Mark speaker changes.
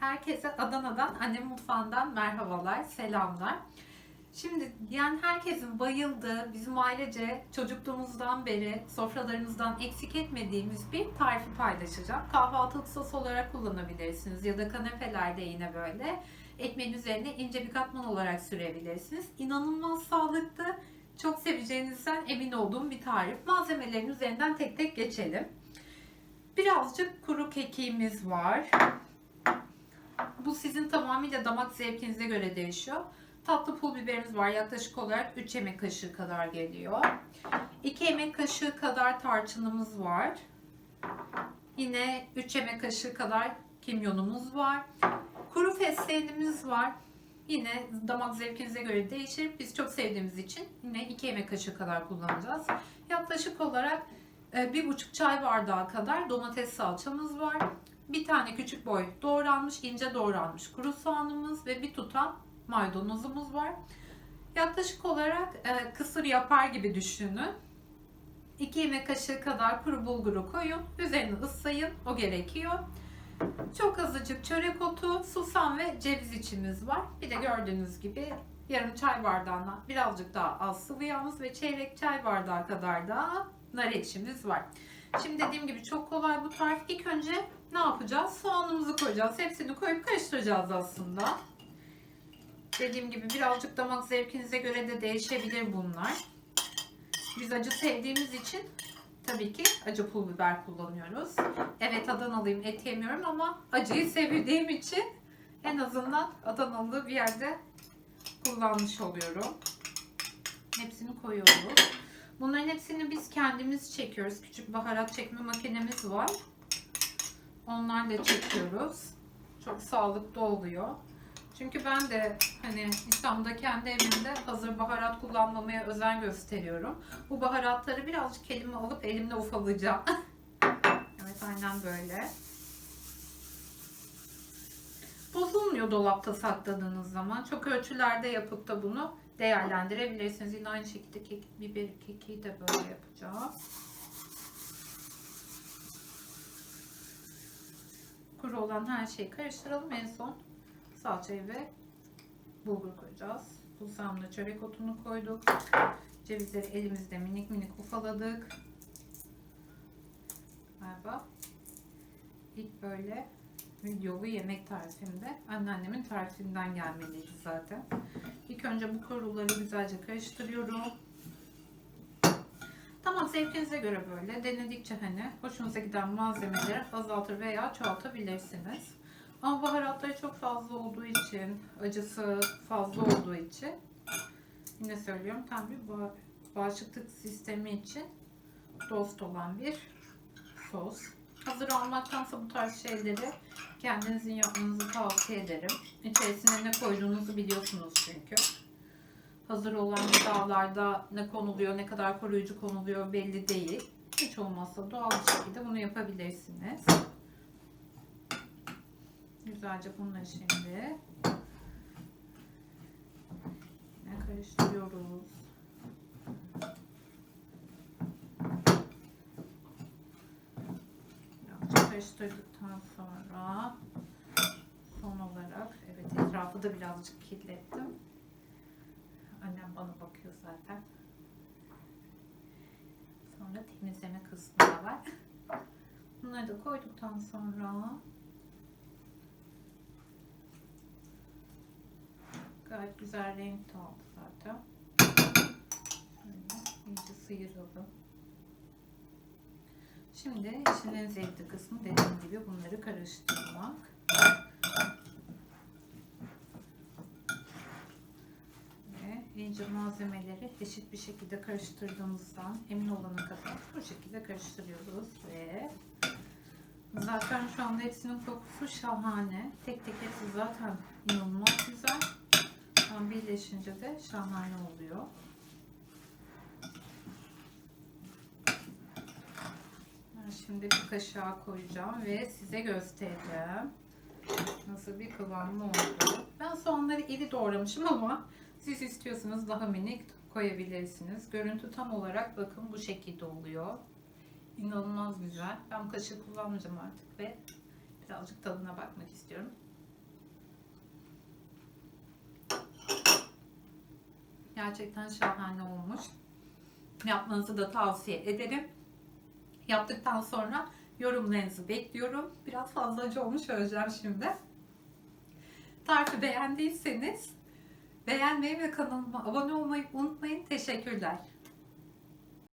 Speaker 1: Herkese Adana'dan, annem mutfağından merhabalar, selamlar. Şimdi yani herkesin bayıldığı, bizim ailece çocukluğumuzdan beri sofralarımızdan eksik etmediğimiz bir tarifi paylaşacağım. Kahvaltılık sos olarak kullanabilirsiniz ya da kanepelerde yine böyle. Ekmeğin üzerine ince bir katman olarak sürebilirsiniz. İnanılmaz sağlıklı, çok seveceğinizden emin olduğum bir tarif. Malzemelerin üzerinden tek tek geçelim. Birazcık kuru kekiğimiz var. Bu sizin tamamıyla damak zevkinize göre değişiyor. Tatlı pul biberimiz var. Yaklaşık olarak 3 yemek kaşığı kadar geliyor. 2 yemek kaşığı kadar tarçınımız var. Yine 3 yemek kaşığı kadar kimyonumuz var. Kuru fesleğenimiz var. Yine damak zevkinize göre değişir. Biz çok sevdiğimiz için yine 2 yemek kaşığı kadar kullanacağız. Yaklaşık olarak e, bir buçuk çay bardağı kadar domates salçamız var. Bir tane küçük boy doğranmış, ince doğranmış kuru soğanımız ve bir tutam maydanozumuz var. Yaklaşık olarak e, kısır yapar gibi düşünün. 2 yemek kaşığı kadar kuru bulguru koyun. Üzerine ıslayın. O gerekiyor. Çok azıcık çörek otu, susam ve ceviz içimiz var. Bir de gördüğünüz gibi yarım çay bardağına birazcık daha az sıvı yağımız ve çeyrek çay bardağı kadar da nar ekşimiz var. Şimdi dediğim gibi çok kolay bu tarif. İlk önce ne yapacağız? Soğanımızı koyacağız. Hepsini koyup karıştıracağız aslında. Dediğim gibi birazcık damak zevkinize göre de değişebilir bunlar. Biz acı sevdiğimiz için tabii ki acı pul biber kullanıyoruz. Evet Adanalıyım et yemiyorum ama acıyı sevdiğim için en azından Adanalı bir yerde kullanmış oluyorum. Hepsini koyuyoruz. Bunların hepsini biz kendimiz çekiyoruz. Küçük baharat çekme makinemiz var. Onlarla çekiyoruz. Çok sağlıklı oluyor. Çünkü ben de hani İstanbul'da kendi evimde hazır baharat kullanmamaya özen gösteriyorum. Bu baharatları birazcık elime alıp elimle ufalayacağım. evet aynen böyle. Bozulmuyor dolapta sakladığınız zaman. Çok ölçülerde yapıp da bunu değerlendirebilirsiniz. Yine aynı şekilde kek, biber kekiği de böyle yapacağım. Kuru olan her şeyi karıştıralım. En son salçayı ve bulgur koyacağız. Buzdağımda çörek otunu koyduk. Cevizleri elimizde minik minik ufaladık. Merhaba. İlk böyle videolu yemek tarifimde anneannemin tarifinden gelmeliydi zaten. İlk önce bu kuruları güzelce karıştırıyorum. Tamam zevkinize göre böyle denedikçe hani hoşunuza giden malzemeleri azaltır veya çoğaltabilirsiniz. Ama baharatları çok fazla olduğu için, acısı fazla olduğu için yine söylüyorum tam bir ba- bağışıklık sistemi için dost olan bir sos. Hazır almaktansa bu tarz şeyleri kendinizin yapmanızı tavsiye ederim. İçerisine ne koyduğunuzu biliyorsunuz çünkü. Hazır olan gıdalarda ne konuluyor, ne kadar koruyucu konuluyor belli değil. Hiç olmazsa doğal bir şekilde bunu yapabilirsiniz. Güzelce bunları şimdi yine karıştırıyoruz. Birazcık karıştırdıktan sonra son olarak evet etrafı da birazcık kirlettim. Annem bana bakıyor zaten. Sonra temizleme kısmı da var. Bunları da koyduktan sonra gayet güzel renk aldı zaten. Şöyle iyice sıyıralım. Şimdi işin en zevkli kısmı dediğim gibi bunları karıştırmak. Ve iyice malzemeleri eşit bir şekilde karıştırdığımızdan emin olana kadar bu şekilde karıştırıyoruz ve zaten şu anda hepsinin kokusu şahane. Tek tek hepsi zaten inanılmaz güzel. Tam birleşince de şahane oluyor. Şimdi bir kaşığa koyacağım ve size göstereceğim. Nasıl bir kıvamı oldu. Ben soğanları iri doğramışım ama siz istiyorsanız daha minik koyabilirsiniz. Görüntü tam olarak bakın bu şekilde oluyor. İnanılmaz güzel. Ben kaşığı kullanmayacağım artık ve birazcık tadına bakmak istiyorum. Gerçekten şahane olmuş. Yapmanızı da tavsiye ederim. Yaptıktan sonra yorumlarınızı bekliyorum. Biraz fazlaca olmuş öleceğim şimdi. Tarifi beğendiyseniz beğenmeyi ve kanalıma abone olmayı unutmayın. Teşekkürler.